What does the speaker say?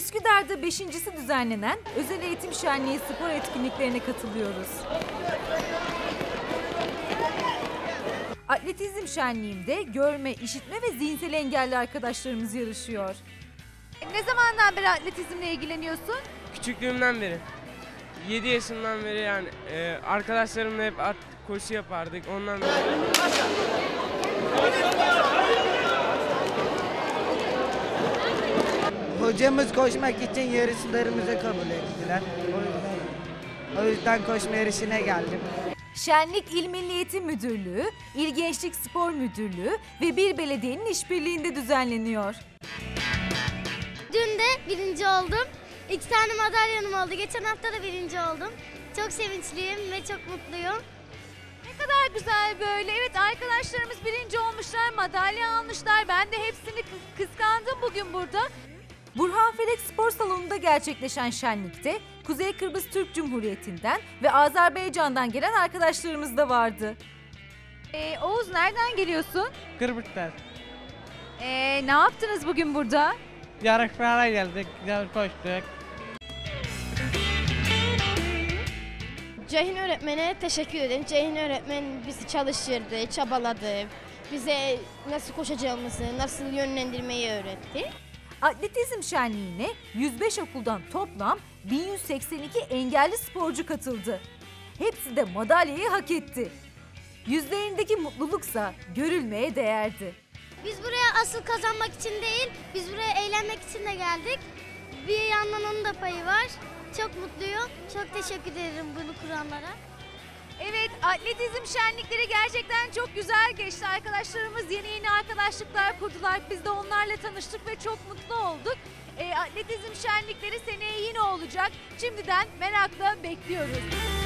Üsküdar'da beşincisi düzenlenen özel eğitim şenliği spor etkinliklerine katılıyoruz. Atletizm şenliğinde görme, işitme ve zihinsel engelli arkadaşlarımız yarışıyor. Ne zamandan beri atletizmle ilgileniyorsun? Küçüklüğümden beri. 7 yaşından beri yani e, arkadaşlarımla hep at koşu yapardık. Ondan beri. Hocamız koşmak için yarışlarımızı kabul ettiler. O yüzden, o yüzden koşma yarışına geldim. Şenlik İl Milli Eğitim Müdürlüğü, İl Gençlik Spor Müdürlüğü ve bir belediyenin işbirliğinde düzenleniyor. Dün de birinci oldum. İki tane madalyonum oldu. Geçen hafta da birinci oldum. Çok sevinçliyim ve çok mutluyum. Ne kadar güzel böyle. Evet arkadaşlarımız birinci olmuşlar, madalya almışlar. Ben de hepsini kı- kıskandım bugün burada. Burhan Felek Spor Salonu'nda gerçekleşen şenlikte Kuzey Kıbrıs Türk Cumhuriyeti'nden ve Azerbaycan'dan gelen arkadaşlarımız da vardı. Ee, Oğuz nereden geliyorsun? Kırbıklar. Ee, ne yaptınız bugün burada? Yarışmalara geldik, güzel koştuk. Ceyhun öğretmene teşekkür ederim. Ceyhun öğretmen bizi çalıştırdı, çabaladı. Bize nasıl koşacağımızı, nasıl yönlendirmeyi öğretti. Atletizm şenliğine 105 okuldan toplam 1182 engelli sporcu katıldı. Hepsi de madalyayı hak etti. Yüzlerindeki mutluluksa görülmeye değerdi. Biz buraya asıl kazanmak için değil, biz buraya eğlenmek için de geldik. Bir yandan onun da payı var. Çok mutluyum. Çok teşekkür ederim bunu kuranlara. Evet, atletizm şenlikleri gerçekten çok güzel geçti. Arkadaşlarımız yeni yeni arkadaşlıklar kurdular. Biz de onlarla tanıştık ve çok mutlu olduk. Ee, atletizm şenlikleri seneye yine olacak. Şimdiden merakla bekliyoruz.